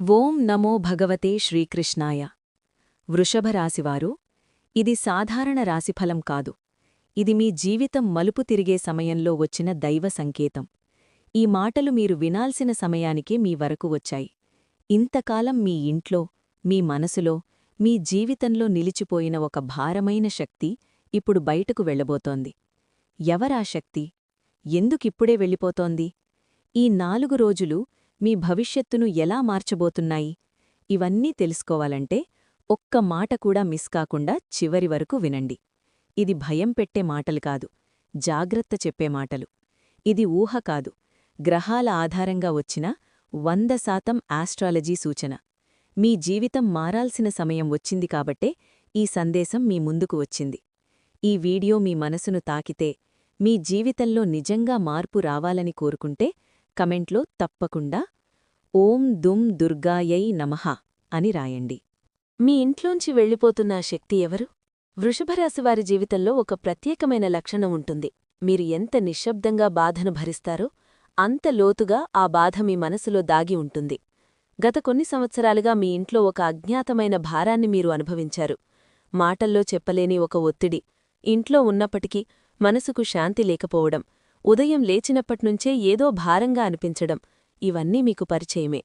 ఓం నమో భగవతే శ్రీకృష్ణాయ. వృషభరాశివారు ఇది సాధారణ రాశిఫలం కాదు. ఇది మీ జీవితం మలుపు తిరిగే సమయంలో వచ్చిన దైవ సంకేతం. ఈ మాటలు మీరు వినాల్సిన సమయానికే మీ వరకు వచ్చాయి. ఇంతకాలం మీ ఇంట్లో మీ మనసులో మీ జీవితంలో నిలిచిపోయిన ఒక భారమైన శక్తి ఇప్పుడు బయటకు వెళ్ళబోతోంది. ఎవరా శక్తి? ఎందుకిప్పుడే వెళ్ళిపోతోంది? ఈ నాలుగు రోజులు మీ భవిష్యత్తును ఎలా మార్చబోతున్నాయి? ఇవన్నీ తెలుసుకోవాలంటే ఒక్క మాట కూడా మిస్ కాకుండా చివరి వరకు వినండి. ఇది భయం పెట్టే మాటలు కాదు జాగ్రత్త చెప్పే మాటలు. ఇది ఊహ కాదు గ్రహాల ఆధారంగా వచ్చిన వంద శాతం ఆస్ట్రాలజీ సూచన. మీ జీవితం మారాల్సిన సమయం వచ్చింది కాబట్టే ఈ సందేశం మీ ముందుకు వచ్చింది. ఈ వీడియో మీ మనసును తాకితే మీ జీవితంలో నిజంగా మార్పు రావాలని కోరుకుంటే కమెంట్లో తప్పకుండా ఓం దుమ్ దుర్గాయై నమః అని రాయండి. మీ ఇంట్లోంచి వెళ్ళిపోతున్న శక్తి ఎవరు? వృషభరాశివారి జీవితంలో ఒక ప్రత్యేకమైన లక్షణం ఉంటుంది. మీరు ఎంత నిశ్శబ్దంగా బాధను భరిస్తారో అంత లోతుగా ఆ బాధ మీ మనసులో దాగి ఉంటుంది. గత కొన్ని సంవత్సరాలుగా మీ ఇంట్లో ఒక అజ్ఞాతమైన భారాన్ని మీరు అనుభవించారు. మాటల్లో చెప్పలేని ఒక ఒత్తిడి ఇంట్లో ఉన్నప్పటికీ మనసుకు శాంతి లేకపోవడం ఉదయం లేచినప్పట్నుంచే ఏదో భారంగా అనిపించడం. ఇవన్నీ మీకు పరిచయమే.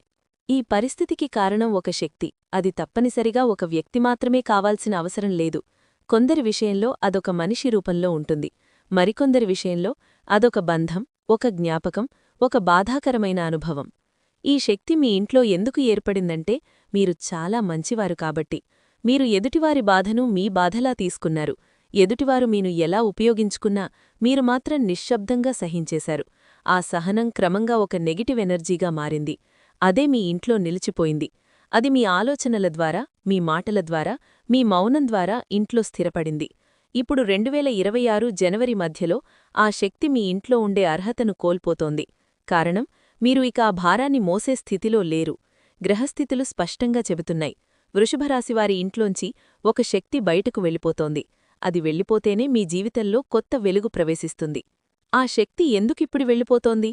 ఈ పరిస్థితికి కారణం ఒక శక్తి. అది తప్పనిసరిగా ఒక వ్యక్తి మాత్రమే కావాల్సిన అవసరం లేదు. కొందరి విషయంలో అదొక మనిషి రూపంలో ఉంటుంది. మరికొందరి విషయంలో అదొక బంధం ఒక జ్ఞాపకం ఒక బాధాకరమైన అనుభవం. ఈ శక్తి మీ ఇంట్లో ఎందుకు ఏర్పడిందంటే మీరు చాలా మంచివారు కాబట్టి. మీరు ఎదుటివారి బాధను మీ బాధలా తీసుకున్నారు. ఎదుటివారు మీను ఎలా ఉపయోగించుకున్నా మీరు మాత్రం నిశ్శబ్దంగా సహించేశారు. ఆ సహనం క్రమంగా ఒక నెగిటివ్ ఎనర్జీగా మారింది. అదే మీ ఇంట్లో నిలిచిపోయింది. అది మీ ఆలోచనల ద్వారా మీ మాటల ద్వారా మీ మౌనం ద్వారా ఇంట్లో స్థిరపడింది. ఇప్పుడు రెండువేల ఇరవై ఆరు జనవరి మధ్యలో ఆ శక్తి మీ ఇంట్లో ఉండే అర్హతను కోల్పోతోంది. కారణం మీరు ఇక ఆ భారాన్ని మోసే స్థితిలో లేరు. గ్రహస్థితులు స్పష్టంగా చెబుతున్నాయి. వృషభరాశివారి ఇంట్లోంచి ఒక శక్తి బయటకు వెళ్ళిపోతోంది. అది వెళ్ళిపోతేనే మీ జీవితంలో కొత్త వెలుగు ప్రవేశిస్తుంది. ఆ శక్తి ఎందుకిప్పుడు వెళ్ళిపోతోంది?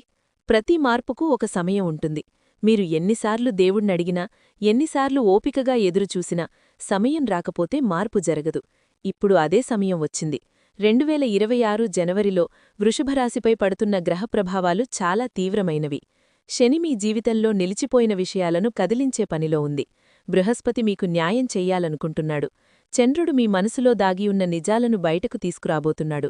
ప్రతి మార్పుకు ఒక సమయం ఉంటుంది. మీరు ఎన్నిసార్లు దేవుణ్ణడిగినా ఎన్నిసార్లు ఓపికగా ఎదురుచూసినా సమయం రాకపోతే మార్పు జరగదు. ఇప్పుడు అదే సమయం వచ్చింది. రెండువేల ఇరవై ఆరు జనవరిలో వృషభరాశిపై పడుతున్న గ్రహప్రభావాలు చాలా తీవ్రమైనవి. శని మీ జీవితంలో నిలిచిపోయిన విషయాలను కదిలించే పనిలో ఉంది. బృహస్పతి మీకు న్యాయం చెయ్యాలనుకుంటున్నాడు. చంద్రుడు మీ మనసులో దాగియున్న నిజాలను బయటకు తీసుకురాబోతున్నాడు.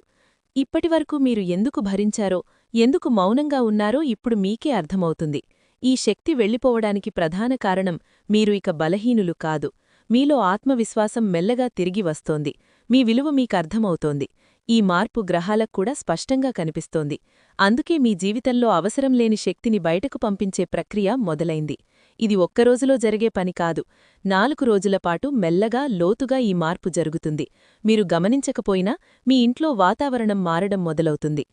ఇప్పటివరకు మీరు ఎందుకు భరించారో ఎందుకు మౌనంగా ఉన్నారో ఇప్పుడు మీకే అర్థమవుతుంది. ఈ శక్తి వెళ్ళిపోవడానికి ప్రధాన కారణం మీరు ఇక బలహీనులు కాదు. మీలో ఆత్మవిశ్వాసం మెల్లగా తిరిగి వస్తోంది. మీ విలువ మీకర్థమవుతోంది ఈ మార్పు గ్రహాలకు కూడా స్పష్టంగా కనిపిస్తోంది. అందుకే మీ జీవితంలో అవసరం లేని శక్తిని బయటకు పంపించే ప్రక్రియ మొదలైంది. ఇది ఒక్కరోజులో జరిగే పని కాదు. నాలుగు రోజులపాటు మెల్లగా లోతుగా ఈ మార్పు జరుగుతుంది. మీరు గమనించకపోయినా మీ ఇంట్లో వాతావరణం మారడం మొదలవుతుంది.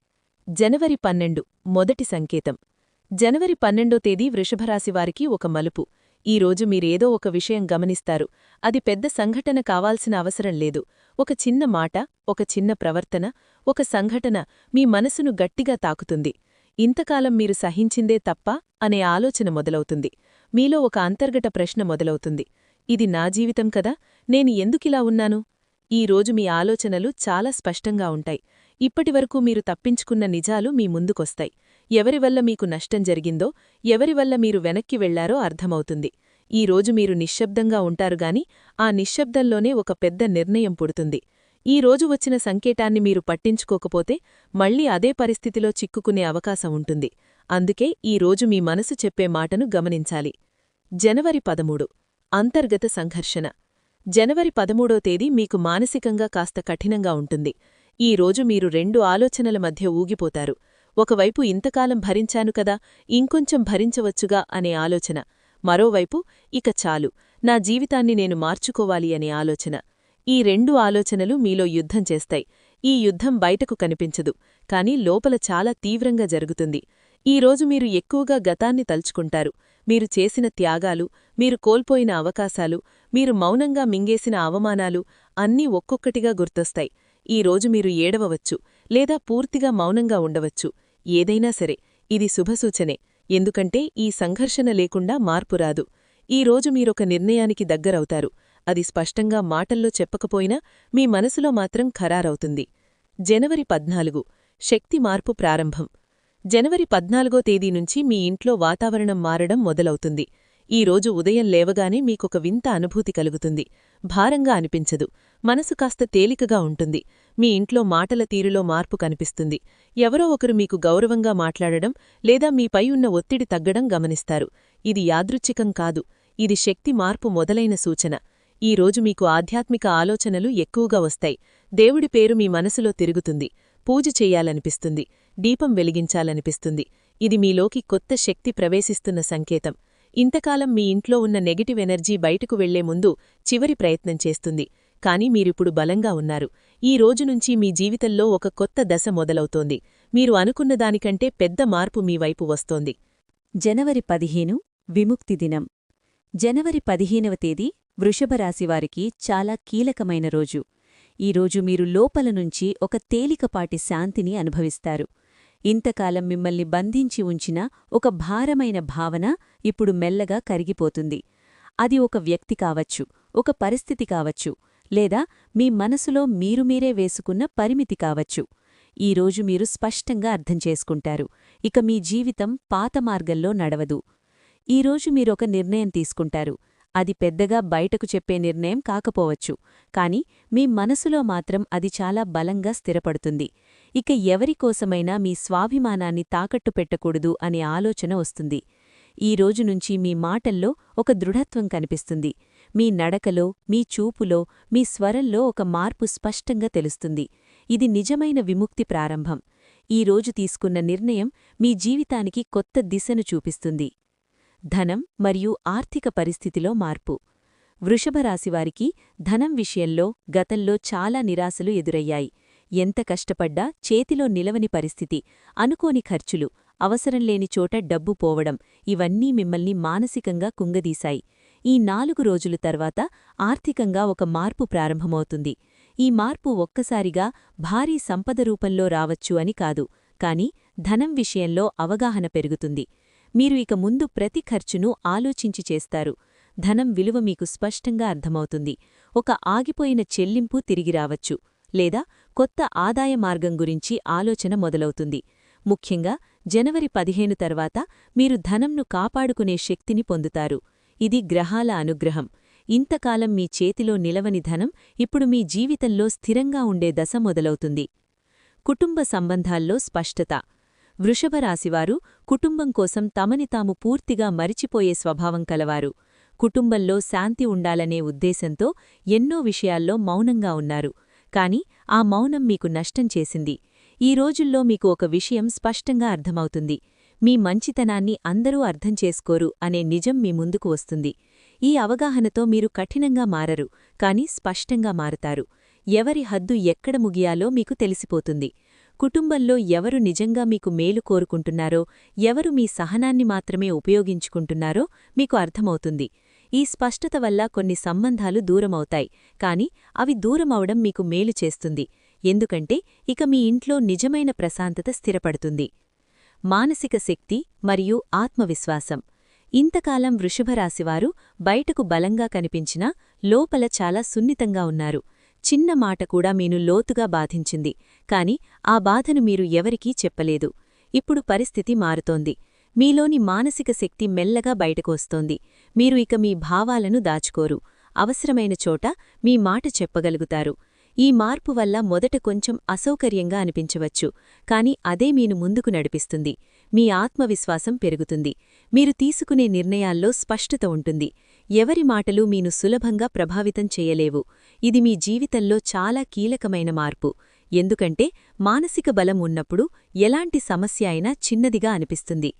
జనవరి పన్నెండు మొదటి సంకేతం. జనవరి పన్నెండో తేదీ వృషభరాశివారికి ఒక మలుపు. ఈరోజు మీరేదో ఒక విషయం గమనిస్తారు. అది పెద్ద సంఘటన కావాల్సిన అవసరం లేదు. ఒక చిన్న మాట ఒక చిన్న ప్రవర్తన ఒక సంఘటన మీ మనసును గట్టిగా తాకుతుంది. ఇంతకాలం మీరు సహించిందే తప్ప అనే ఆలోచన మొదలవుతుంది. మీలో ఒక అంతర్గత ప్రశ్న మొదలవుతుంది. ఇది నా జీవితం కదా నేను ఎందుకిలా ఉన్నాను? ఈ రోజు మీ ఆలోచనలు చాలా స్పష్టంగా ఉంటాయి. ఇప్పటివరకు మీరు తప్పించుకున్న నిజాలు మీ ముందుకొస్తాయి. ఎవరివల్ల మీకు నష్టం జరిగిందో ఎవరివల్ల మీరు వెనక్కి వెళ్ళారో అర్థమవుతుంది. ఈరోజు మీరు నిశ్శబ్దంగా ఉంటారుగాని ఆ నిశ్శబ్దంలోనే ఒక పెద్ద నిర్ణయం పుడుతుంది. ఈ రోజు వచ్చిన సంకేటాన్ని మీరు పట్టించుకోకపోతే మళ్ళీ అదే పరిస్థితిలో చిక్కుకునే అవకాశం ఉంటుంది. అందుకే ఈ రోజు మీ మనసు చెప్పే మాటను గమనించాలి. జనవరి పదమూడు. అంతర్గత సంఘర్షణ. జనవరి పదమూడో తేదీ మీకు మానసికంగా కాస్త కఠినంగా ఉంటుంది. ఈ రోజు మీరు రెండు ఆలోచనల మధ్య ఊగిపోతారు. ఒకవైపు ఇంతకాలం భరించాను కదా ఇంకొంచెం భరించవచ్చుగా అనే ఆలోచన. మరోవైపు ఇక చాలు. నా జీవితాన్ని నేను మార్చుకోవాలి అనే ఆలోచన. ఈ రెండు ఆలోచనలు మీలో యుద్ధం చేస్తాయి. ఈ యుద్ధం బయటకు కనిపించదు. కాని లోపల చాలా తీవ్రంగా జరుగుతుంది. ఈరోజు మీరు ఎక్కువగా గతాన్ని తలుచుకుంటారు. మీరు చేసిన త్యాగాలు మీరు కోల్పోయిన అవకాశాలు మీరు మౌనంగా మింగేసిన అవమానాలు అన్నీ ఒక్కొక్కటిగా గుర్తొస్తాయి. ఈరోజు మీరు ఏడవవచ్చు లేదా పూర్తిగా మౌనంగా ఉండవచ్చు. ఏదైనా సరే ఇది శుభసూచనే ఎందుకంటే ఈ సంఘర్షణ లేకుండా మార్పు రాదు. ఈ రోజు మీరొక నిర్ణయానికి దగ్గరవుతారు. అది స్పష్టంగా మాటల్లో చెప్పకపోయినా మీ మనసులో మాత్రం ఖరారవుతుంది. జనవరి పద్నాలుగు. శక్తి మార్పు ప్రారంభం. జనవరి పద్నాలుగో తేదీ నుంచి మీ ఇంట్లో వాతావరణం మారడం మొదలవుతుంది. ఈ రోజు ఉదయం లేవగానే మీకొక వింత అనుభూతి కలుగుతుంది. భారంగా అనిపించదు. మనసు కాస్త తేలికగా ఉంటుంది. మీ ఇంట్లో మాటల తీరులో మార్పు కనిపిస్తుంది. ఎవరో ఒకరు మీకు గౌరవంగా మాట్లాడడం లేదా మీపై ఉన్న ఒత్తిడి తగ్గడం గమనిస్తారు. ఇది యాదృచ్ఛికం కాదు. ఇది శక్తి మార్పు మొదలైన సూచన. ఈ రోజు మీకు ఆధ్యాత్మిక ఆలోచనలు ఎక్కువగా వస్తాయి. దేవుడి పేరు మీ మనసులో తిరుగుతుంది. పూజ చెయ్యాలనిపిస్తుంది దీపం వెలిగించాలనిపిస్తుంది. ఇది మీలోకి కొత్త శక్తి ప్రవేశిస్తున్న సంకేతం. ఇంతకాలం మీ ఇంట్లో ఉన్న నెగటివ్ ఎనర్జీ బయటకు వెళ్ళే ముందు చివరి ప్రయత్నం చేస్తుంది. కాని మీరిప్పుడు బలంగా ఉన్నారు. ఈ రోజునుంచి మీ జీవితంలో ఒక కొత్త దశ మొదలవుతోంది. మీరు అనుకున్న దానికంటే పెద్ద మార్పు మీ వైపు వస్తోంది. జనవరి పదిహేను విముక్తి దినం. జనవరి పదిహేనవ తేదీ వృషభరాశివారికి చాలా కీలకమైన రోజు. ఈరోజు మీరు లోపల నుంచి ఒక తేలికపాటి శాంతిని అనుభవిస్తారు. ఇంతకాలం మిమ్మల్ని బంధించి ఉంచిన ఒక భారమైన భావన ఇప్పుడు మెల్లగా కరిగిపోతుంది. అది ఒక వ్యక్తి కావచ్చు ఒక పరిస్థితి కావచ్చు లేదా మీ మనసులో మీరు మీరే వేసుకున్న పరిమితి కావచ్చు. ఈరోజు మీరు స్పష్టంగా అర్థం చేసుకుంటారు ఇక మీ జీవితం పాత మార్గంలో నడవదు. ఈరోజు మీరొక నిర్ణయం తీసుకుంటారు అది పెద్దగా బయటకు చెప్పే నిర్ణయం కాకపోవచ్చు కాని మీ మనసులో మాత్రం అది చాలా బలంగా స్థిరపడుతుంది. ఇక ఎవరికోసమైనా మీ స్వాభిమానాన్ని తాకట్టు పెట్టకూడదు అనే ఆలోచన వస్తుంది. ఈ రోజు నుంచి మీ మాటల్లో ఒక దృఢత్వం కనిపిస్తుంది. మీ నడకలో మీ చూపులో మీ స్వరంలో ఒక మార్పు స్పష్టంగా తెలుస్తుంది. ఇది నిజమైన విముక్తి ప్రారంభం. ఈ రోజు తీసుకున్న నిర్ణయం మీ జీవితానికి కొత్త దిశను చూపిస్తుంది. ధనం మరియు ఆర్థిక పరిస్థితిలో మార్పు. వృషభరాశివారికి ధనం విషయంలో గతంలో చాలా నిరాశలు ఎదురయ్యాయి. ఎంత కష్టపడ్డా చేతిలో నిలవని పరిస్థితి అనుకోని ఖర్చులు అవసరంలేని చోట డబ్బు పోవడం ఇవన్నీ మిమ్మల్ని మానసికంగా కుంగదీశాయి. ఈ నాలుగు రోజుల తర్వాత ఆర్థికంగా ఒక మార్పు ప్రారంభమవుతుంది. ఈ మార్పు ఒక్కసారిగా భారీ సంపద రూపంలో రావచ్చు అని కాదు కాని ధనం విషయంలో అవగాహన పెరుగుతుంది. మీరు ఇక ముందు ప్రతి ఖర్చును ఆలోచించి చేస్తారు. ధనం విలువ మీకు స్పష్టంగా అర్థమవుతుంది. ఒక ఆగిపోయిన చెల్లింపు తిరిగి రావచ్చు. లేదా కొత్త ఆదాయ మార్గం గురించి ఆలోచన మొదలవుతుంది. ముఖ్యంగా జనవరి పదిహేను తర్వాత మీరు ధనంను కాపాడుకునే శక్తిని పొందుతారు. ఇది గ్రహాల అనుగ్రహం. ఇంతకాలం మీ చేతిలో నిలవని ధనం ఇప్పుడు మీ జీవితంలో స్థిరంగా ఉండే దశ మొదలవుతుంది. కుటుంబ సంబంధాల్లో స్పష్టత. వృషభరాశివారు కుటుంబం కోసం తమని తాము పూర్తిగా మరిచిపోయే స్వభావం కలవారు. కుటుంబంలో శాంతి ఉండాలనే ఉద్దేశంతో ఎన్నో విషయాల్లో మౌనంగా ఉన్నారు. కాని ఆ మౌనం మీకు నష్టం చేసింది. ఈ రోజుల్లో మీకు ఒక విషయం స్పష్టంగా అర్థమవుతుంది. మీ మంచితనాన్ని అందరూ అర్థం చేసుకోరు అనే నిజం మీ ముందుకు వస్తుంది. ఈ అవగాహనతో మీరు కఠినంగా మారరు కాని స్పష్టంగా మారతారు. ఎవరి హద్దు ఎక్కడ ముగియాలో మీకు తెలిసిపోతుంది. కుటుంబంలో ఎవరు నిజంగా మీకు మేలు కోరుకుంటున్నారో ఎవరు మీ సహనాన్ని మాత్రమే ఉపయోగించుకుంటున్నారో మీకు అర్థమవుతుంది. ఈ స్పష్టత వల్ల కొన్ని సంబంధాలు దూరమవుతాయి కాని అవి దూరమవడం మీకు మేలు చేస్తుంది. ఎందుకంటే ఇక మీ ఇంట్లో నిజమైన ప్రశాంతత స్థిరపడుతుంది. మానసిక శక్తి మరియు ఆత్మవిశ్వాసం. ఇంతకాలం వృషభరాశివారు బయటకు బలంగా కనిపించినా లోపల చాలా సున్నితంగా ఉన్నారు. చిన్న మాట కూడా మీను లోతుగా బాధించింది. కాని ఆ బాధను మీరు ఎవరికీ చెప్పలేదు. ఇప్పుడు పరిస్థితి మారుతోంది. మీలోని మానసిక శక్తి మెల్లగా బయటకొస్తోంది మీరు ఇక మీ భావాలను దాచుకోరు. అవసరమైన చోట మీ మాట చెప్పగలుగుతారు. ఈ మార్పు వల్ల మొదట కొంచెం అసౌకర్యంగా అనిపించవచ్చు. కాని అదే మీను ముందుకు నడిపిస్తుంది. మీ ఆత్మవిశ్వాసం పెరుగుతుంది. మీరు తీసుకునే నిర్ణయాల్లో స్పష్టత ఉంటుంది. ఎవరి మాటలు మీను సులభంగా ప్రభావితం చేయలేవు. ఇది మీ జీవితంలో చాలా కీలకమైన మార్పు. ఎందుకంటే మానసిక బలం ఉన్నప్పుడు ఎలాంటి సమస్య అయినా చిన్నదిగా అనిపిస్తుంది.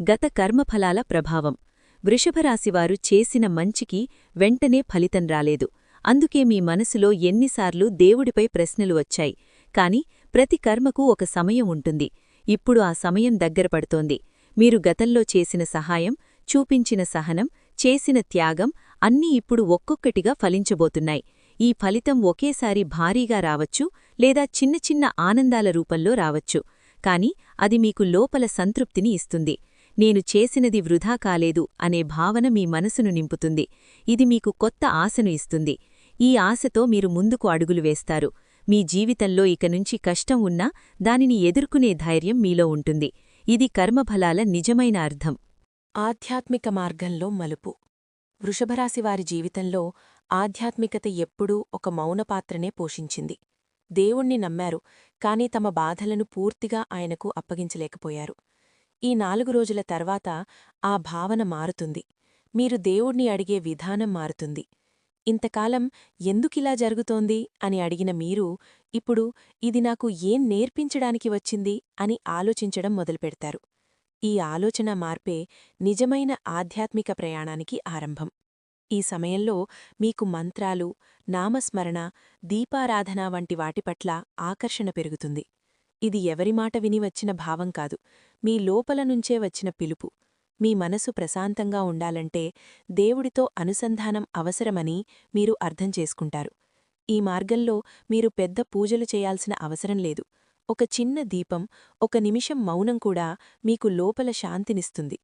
గత కర్మఫలాల ప్రభావం. వృషభరాశివారు చేసిన మంచికి వెంటనే ఫలితం రాలేదు. అందుకే మీ మనసులో ఎన్నిసార్లు దేవుడిపై ప్రశ్నలు వచ్చాయి. కాని ప్రతి కర్మకు ఒక సమయం ఉంటుంది. ఇప్పుడు ఆ సమయం దగ్గరపడుతోంది మీరు గతంలో చేసిన సహాయం చూపించిన సహనం చేసిన త్యాగం అన్నీ ఇప్పుడు ఒక్కొక్కటిగా ఫలించబోతున్నాయి. ఈ ఫలితం ఒకేసారి భారీగా రావచ్చు లేదా చిన్న చిన్న ఆనందాల రూపంలో రావచ్చు. కాని అది మీకు లోపల సంతృప్తిని ఇస్తుంది. నేను చేసినది వృధా కాలేదు అనే భావన మీ మనసును నింపుతుంది. ఇది మీకు కొత్త ఆశను ఇస్తుంది. ఈ ఆశతో మీరు ముందుకు అడుగులు వేస్తారు. మీ జీవితంలో ఇక నుంచి కష్టం ఉన్నా దానిని ఎదుర్కొనే ధైర్యం మీలో ఉంటుంది. ఇది కర్మఫలాల నిజమైన అర్థం. ఆధ్యాత్మిక మార్గంలో మలుపు. వృషభరాశివారి జీవితంలో ఆధ్యాత్మికత ఎప్పుడూ ఒక మౌనపాత్రనే పోషించింది. దేవుణ్ణి నమ్మారు కాని తమ బాధలను పూర్తిగా ఆయనకు అప్పగించలేకపోయారు. ఈ నాలుగు రోజుల తర్వాత ఆ భావన మారుతుంది. మీరు దేవుణ్ణి అడిగే విధానం మారుతుంది. ఇంతకాలం ఎందుకిలా జరుగుతోంది? అని అడిగిన మీరు ఇప్పుడు ఇది నాకు ఏం నేర్పించడానికి వచ్చింది? అని ఆలోచించడం మొదలుపెడతారు. ఈ ఆలోచన మార్పే నిజమైన ఆధ్యాత్మిక ప్రయాణానికి ఆరంభం. ఈ సమయంలో మీకు మంత్రాలు నామస్మరణ దీపారాధన వంటి వాటిపట్ల ఆకర్షణ పెరుగుతుంది. ఇది ఎవరి మాట విని వచ్చిన భావం కాదు. మీ లోపల నుంచే వచ్చిన పిలుపు. మీ మనసు ప్రశాంతంగా ఉండాలంటే దేవుడితో అనుసంధానం అవసరమని మీరు అర్థం చేసుకుంటారు. ఈ మార్గంలో మీరు పెద్ద పూజలు చేయాల్సిన అవసరం లేదు. ఒక చిన్న దీపం ఒక నిమిషం మౌనం కూడా మీకు లోపల శాంతినిస్తుంది.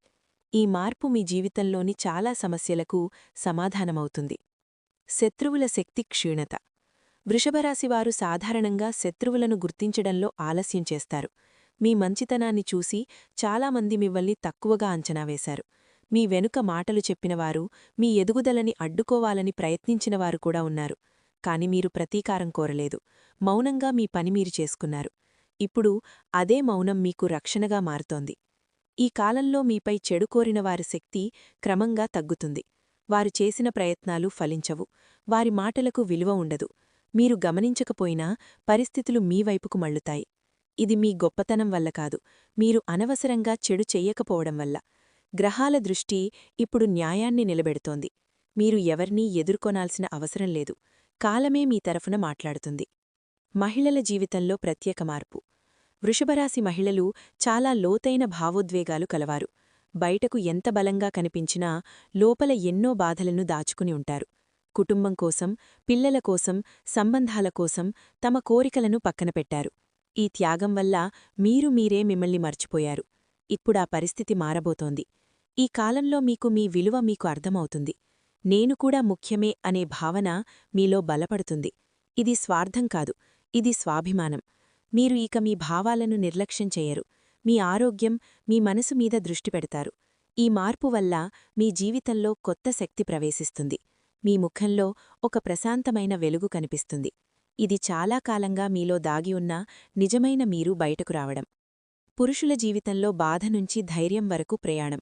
ఈ మార్పు మీ జీవితంలోని చాలా సమస్యలకు సమాధానమవుతుంది. శత్రువుల శక్తి క్షీణత. వృషభరాశివారు సాధారణంగా శత్రువులను గుర్తించడంలో ఆలస్యం చేస్తారు. మీ మంచితనాన్ని చూసి చాలామంది మిమ్మల్ని తక్కువగా అంచనా వేశారు. మీ వెనుక మాటలు చెప్పినవారు మీ ఎదుగుదలని అడ్డుకోవాలని ప్రయత్నించినవారు కూడా ఉన్నారు. కాని మీరు ప్రతీకారం కోరలేదు. మౌనంగా మీ పని మీరు చేసుకున్నారు. ఇప్పుడు అదే మౌనం మీకు రక్షణగా మారుతోంది. ఈ కాలంలో మీపై చెడు కోరిన వారి శక్తి క్రమంగా తగ్గుతుంది. వారు చేసిన ప్రయత్నాలు ఫలించవు. వారి మాటలకు విలువ ఉండదు. మీరు గమనించకపోయినా పరిస్థితులు మీ వైపుకు మళ్ళుతాయి. ఇది మీ గొప్పతనం వల్ల కాదు. మీరు అనవసరంగా చెడు చెయ్యకపోవడం వల్ల. గ్రహాల దృష్టి ఇప్పుడు న్యాయాన్ని నిలబెడుతోంది. మీరు ఎవర్నీ ఎదుర్కొనాల్సిన అవసరం లేదు. కాలమే మీ తరఫున మాట్లాడుతుంది. మహిళల జీవితంలో ప్రత్యేక మార్పు. వృషభరాశి మహిళలు చాలా లోతైన భావోద్వేగాలు కలవారు. బయటకు ఎంత బలంగా కనిపించినా లోపల ఎన్నో బాధలను దాచుకుని ఉంటారు. కుటుంబం కోసం పిల్లల కోసం సంబంధాల కోసం తమ కోరికలను పక్కన పెట్టారు. ఈ త్యాగం వల్ల మీరు మీరే మిమ్మల్ని మర్చిపోయారు. ఇప్పుడా పరిస్థితి మారబోతోంది. ఈ కాలంలో మీకు మీ విలువ మీకు అర్థమవుతుంది. నేను కూడా ముఖ్యమే అనే భావన మీలో బలపడుతుంది. ఇది స్వార్థం కాదు. ఇది స్వాభిమానం. మీరు ఇక మీ భావాలను నిర్లక్ష్యం చేయరు. మీ ఆరోగ్యం మీ మనసు మీద దృష్టి పెడతారు. ఈ మార్పు వల్ల మీ జీవితంలో కొత్త శక్తి ప్రవేశిస్తుంది. మీ ముఖంలో ఒక ప్రశాంతమైన వెలుగు కనిపిస్తుంది. ఇది చాలా కాలంగా మీలో దాగి ఉన్న నిజమైన మీరు బయటకు రావడం. పురుషుల జీవితంలో బాధ నుంచి ధైర్యం వరకు ప్రయాణం.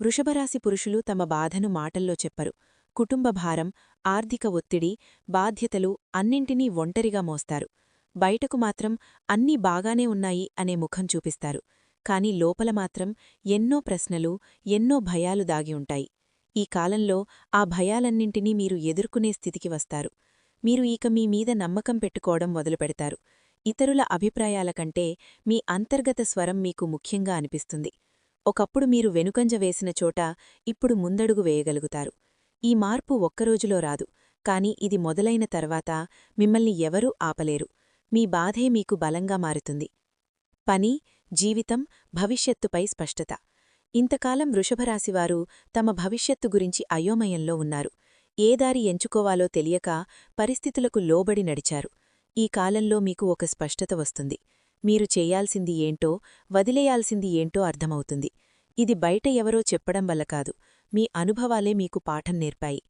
వృషభరాశి పురుషులు తమ బాధను మాటల్లో చెప్పరు. కుటుంబ భారం ఆర్థిక ఒత్తిడి బాధ్యతలు అన్నింటినీ ఒంటరిగా మోస్తారు. బయటకు మాత్రం అన్నీ బాగానే ఉన్నాయి అనే ముఖం చూపిస్తారు. కాని లోపల మాత్రం ఎన్నో ప్రశ్నలు ఎన్నో భయాలు దాగి ఉంటాయి. ఈ కాలంలో ఆ భయాలన్నింటినీ మీరు ఎదుర్కొనే స్థితికి వస్తారు. మీరు ఇక మీ మీద నమ్మకం పెట్టుకోవడం మొదలుపెడతారు. ఇతరుల అభిప్రాయాల కంటే మీ అంతర్గత స్వరం మీకు ముఖ్యంగా అనిపిస్తుంది. ఒకప్పుడు మీరు వెనుకంజ వేసిన చోట ఇప్పుడు ముందడుగు వేయగలుగుతారు. ఈ మార్పు ఒక్కరోజులో రాదు. కాని ఇది మొదలైన తర్వాత మిమ్మల్ని ఎవరూ ఆపలేరు. మీ బాధే మీకు బలంగా మారుతుంది. పని జీవితం భవిష్యత్తుపై స్పష్టత. ఇంతకాలం వృషభరాశివారు తమ భవిష్యత్తు గురించి అయోమయంలో ఉన్నారు. ఏ దారి ఎంచుకోవాలో తెలియక పరిస్థితులకు లోబడి నడిచారు. ఈ కాలంలో మీకు ఒక స్పష్టత వస్తుంది. మీరు చేయాల్సింది ఏంటో వదిలేయాల్సింది ఏంటో అర్థమవుతుంది. ఇది బయట ఎవరో చెప్పడం వల్ల కాదు. మీ అనుభవాలే మీకు పాఠం నేర్పాయి.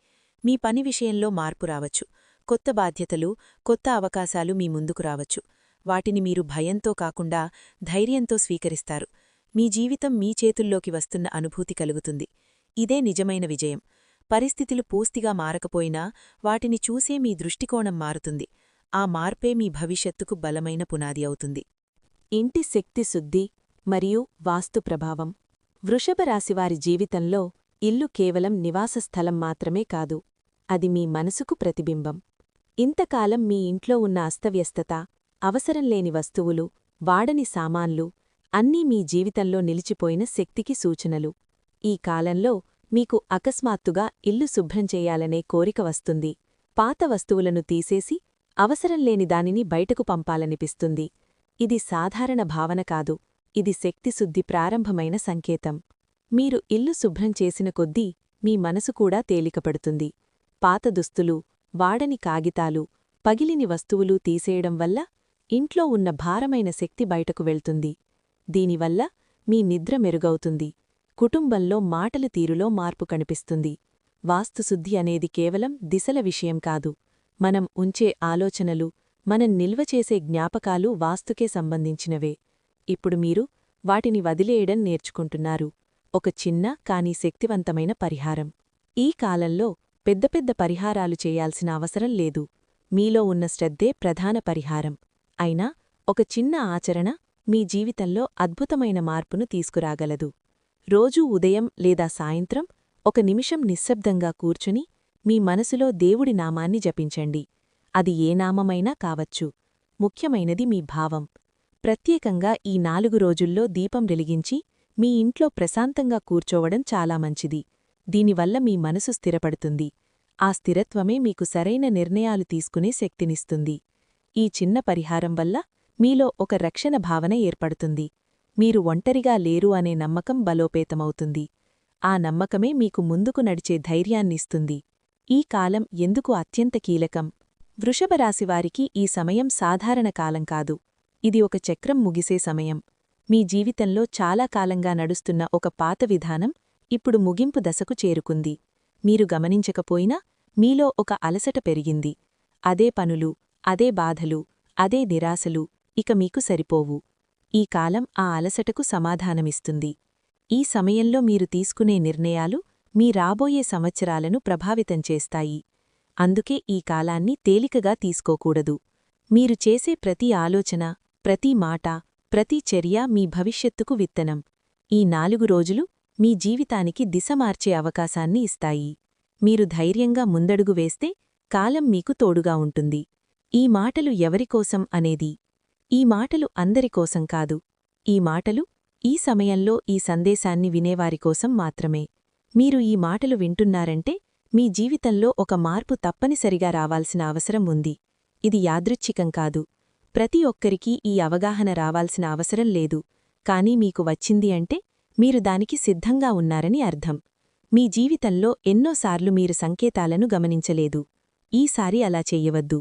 మీ పని విషయంలో మార్పు రావచ్చు. కొత్త బాధ్యతలు కొత్త అవకాశాలు మీ ముందుకు రావచ్చు. వాటిని మీరు భయంతో కాకుండా ధైర్యంతో స్వీకరిస్తారు. మీ జీవితం మీ చేతుల్లోకి వస్తున్న అనుభూతి కలుగుతుంది. ఇదే నిజమైన విజయం. పరిస్థితులు పూర్తిగా మారకపోయినా వాటిని చూసే మీ దృష్టికోణం మారుతుంది. ఆ మార్పే మీ భవిష్యత్తుకు బలమైన పునాది అవుతుంది. ఇంటి శక్తి శుద్ధి మరియు వాస్తు ప్రభావం. వృషభరాశివారి జీవితంలో ఇల్లు కేవలం నివాసస్థలం మాత్రమే కాదు. అది మీ మనసుకు ప్రతిబింబం. ఇంతకాలం మీ ఇంట్లో ఉన్న అస్తవ్యస్తత అవసరంలేని వస్తువులు వాడని సామాన్లు అన్నీ మీ జీవితంలో నిలిచిపోయిన శక్తికి సూచనలు. ఈ కాలంలో మీకు అకస్మాత్తుగా ఇల్లు శుభ్రం చెయ్యాలనే కోరిక వస్తుంది. పాత వస్తువులను తీసేసి అవసరంలేని దానిని బయటకు పంపాలనిపిస్తుంది. ఇది సాధారణ భావన కాదు. ఇది శక్తిశుద్ధి ప్రారంభమైన సంకేతం. మీరు ఇల్లు శుభ్రం చేసిన కొద్దీ మీ మనసు కూడా తేలికపడుతుంది. పాత దుస్తులు వాడని కాగితాలు పగిలిని వస్తువులు తీసేయడం వల్ల ఇంట్లో ఉన్న భారమైన శక్తి బయటకు వెళ్తుంది. దీనివల్ల మీ నిద్ర మెరుగవుతుంది. కుటుంబంలో మాటల తీరులో మార్పు కనిపిస్తుంది. వాస్తుశుద్ధి అనేది కేవలం దిశల విషయం కాదు. మనం ఉంచే ఆలోచనలు మనం నిల్వ చేసే జ్ఞాపకాలు వాస్తుకే సంబంధించినవే. ఇప్పుడు మీరు వాటిని వదిలేయడం నేర్చుకుంటున్నారు. ఒక చిన్న కాని శక్తివంతమైన పరిహారం. ఈ కాలంలో పెద్ద పెద్ద పరిహారాలు చేయాల్సిన అవసరం లేదు. మీలో ఉన్న శ్రద్ధే ప్రధాన పరిహారం. అయినా ఒక చిన్న ఆచరణ మీ జీవితంలో అద్భుతమైన మార్పును తీసుకురాగలదు. రోజూ ఉదయం లేదా సాయంత్రం ఒక నిమిషం నిశ్శబ్దంగా కూర్చుని మీ మనసులో దేవుడి నామాన్ని జపించండి. అది ఏ నామమైనా కావచ్చు. ముఖ్యమైనది మీ భావం. ప్రత్యేకంగా ఈ నాలుగు రోజుల్లో దీపం వెలిగించి మీ ఇంట్లో ప్రశాంతంగా కూర్చోవడం చాలా మంచిది. దీనివల్ల మీ మనసు స్థిరపడుతుంది. ఆ స్థిరత్వమే మీకు సరైన నిర్ణయాలు తీసుకునే శక్తినిస్తుంది. ఈ చిన్న పరిహారం వల్ల మీలో ఒక రక్షణ భావన ఏర్పడుతుంది. మీరు ఒంటరిగా లేరు అనే నమ్మకం బలోపేతమవుతుంది. ఆ నమ్మకమే మీకు ముందుకు నడిచే ధైర్యాన్నిస్తుంది. ఈ కాలం ఎందుకు అత్యంత కీలకం? వృషభరాశివారికి ఈ సమయం సాధారణ కాలం కాదు. ఇది ఒక చక్రం ముగిసే సమయం. మీ జీవితంలో చాలా కాలంగా నడుస్తున్న ఒక పాత విధానం ఇప్పుడు ముగింపు దశకు చేరుకుంది. మీరు గమనించకపోయినా మీలో ఒక అలసట పెరిగింది. అదే పనులు అదే బాధలు అదే నిరాశలు ఇక మీకు సరిపోవు. ఈ కాలం ఆ అలసటకు సమాధానమిస్తుంది. ఈ సమయంలో మీరు తీసుకునే నిర్ణయాలు మీ రాబోయే సంవత్సరాలను ప్రభావితం చేస్తాయి. అందుకే ఈ కాలాన్ని తేలికగా తీసుకోకూడదు. మీరు చేసే ప్రతి ఆలోచన ప్రతి మాట ప్రతి చర్య మీ భవిష్యత్తుకు విత్తనం. ఈ నాలుగు రోజులు మీ జీవితానికి దిశ మార్చే అవకాశాన్ని ఇస్తాయి. మీరు ధైర్యంగా ముందడుగు వేస్తే కాలం మీకు తోడుగా ఉంటుంది. ఈ మాటలు ఎవరికోసం అనేది? ఈ మాటలు అందరికోసం కాదు. ఈ మాటలు ఈ సమయంలో ఈ సందేశాన్ని వినేవారికోసం మాత్రమే. మీరు ఈ మాటలు వింటున్నారంటే మీ జీవితంలో ఒక మార్పు తప్పనిసరిగా రావాల్సిన అవసరం ఉంది. ఇది యాదృచ్ఛికం కాదు. ప్రతి ఒక్కరికీ ఈ అవగాహన రావాల్సిన అవసరం లేదు. కానీ మీకు వచ్చింది అంటే మీరు దానికి సిద్ధంగా ఉన్నారని అర్థం. మీ జీవితంలో ఎన్నోసార్లు మీరు సంకేతాలను గమనించలేదు. ఈసారి అలా చెయ్యవద్దు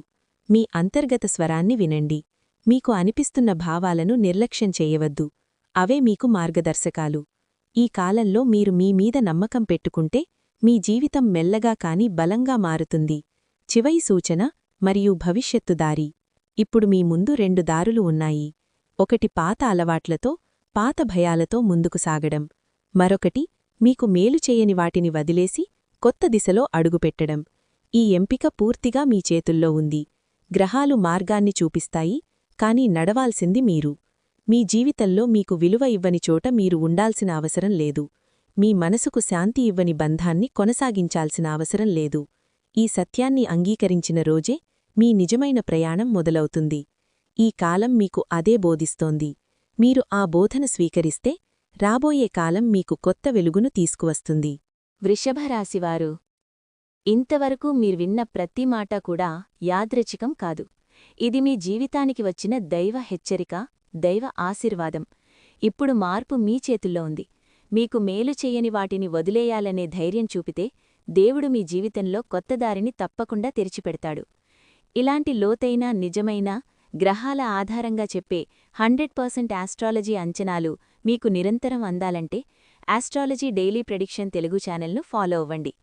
మీ అంతర్గత స్వరాన్ని వినండి. మీకు అనిపిస్తున్న భావాలను నిర్లక్ష్యం చేయవద్దు. అవే మీకు మార్గదర్శకాలు. ఈ కాలంలో మీరు మీ మీద నమ్మకం పెట్టుకుంటే మీ జీవితం మెల్లగా కాని బలంగా మారుతుంది. చివయి సూచన మరియు భవిష్యత్తు దారి. ఇప్పుడు మీ ముందు రెండు దారులు ఉన్నాయి. ఒకటి పాత అలవాట్లతో పాత భయాలతో ముందుకు సాగడం. మరొకటి మీకు మేలు చేయని వాటిని వదిలేసి కొత్త దిశలో అడుగుపెట్టడం. ఈ ఎంపిక పూర్తిగా మీ చేతుల్లో ఉంది. గ్రహాలు మార్గాన్ని చూపిస్తాయి కాని నడవాల్సింది మీరు. మీ జీవితంలో మీకు విలువ ఇవ్వని చోట మీరు ఉండాల్సిన అవసరం లేదు. మీ మనసుకు శాంతి ఇవ్వని బంధాన్ని కొనసాగించాల్సిన అవసరం లేదు. ఈ సత్యాన్ని అంగీకరించిన రోజే మీ నిజమైన ప్రయాణం మొదలవుతుంది. ఈ కాలం మీకు అదే బోధిస్తోంది. మీరు ఆ బోధన స్వీకరిస్తే రాబోయే కాలం మీకు కొత్త వెలుగును తీసుకువస్తుంది. వృషభరాశివారు ఇంతవరకు మీరు విన్న ప్రతి మాట కూడా యాదృచికం కాదు. ఇది మీ జీవితానికి వచ్చిన దైవ హెచ్చరిక దైవ ఆశీర్వాదం. ఇప్పుడు మార్పు మీ చేతుల్లో ఉంది. మీకు మేలు చేయని వాటిని వదిలేయాలనే ధైర్యం చూపితే దేవుడు మీ జీవితంలో కొత్త దారిని తప్పకుండా తెరిచిపెడతాడు. ఇలాంటి లోతైన నిజమైన గ్రహాల ఆధారంగా చెప్పే హండ్రెడ్ పర్సెంట్ ఆస్ట్రాలజీ అంచనాలు మీకు నిరంతరం అందాలంటే ఆస్ట్రాలజీ డైలీ ప్రెడిక్షన్ తెలుగు ఛానల్ను ఫాలో అవ్వండి.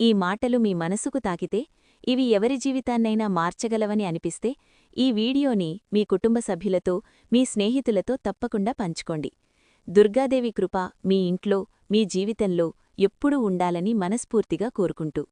ఈ మాటలు మీ మనసుకు తాకితే ఇవి ఎవరి జీవితాన్నైనా మార్చగలవని అనిపిస్తే ఈ వీడియోని మీ కుటుంబ సభ్యులతో మీ స్నేహితులతో తప్పకుండా పంచుకోండి. దుర్గాదేవి కృప మీ ఇంట్లో మీ జీవితంలో ఎప్పుడూ ఉండాలని మనస్ఫూర్తిగా కోరుకుంటూ.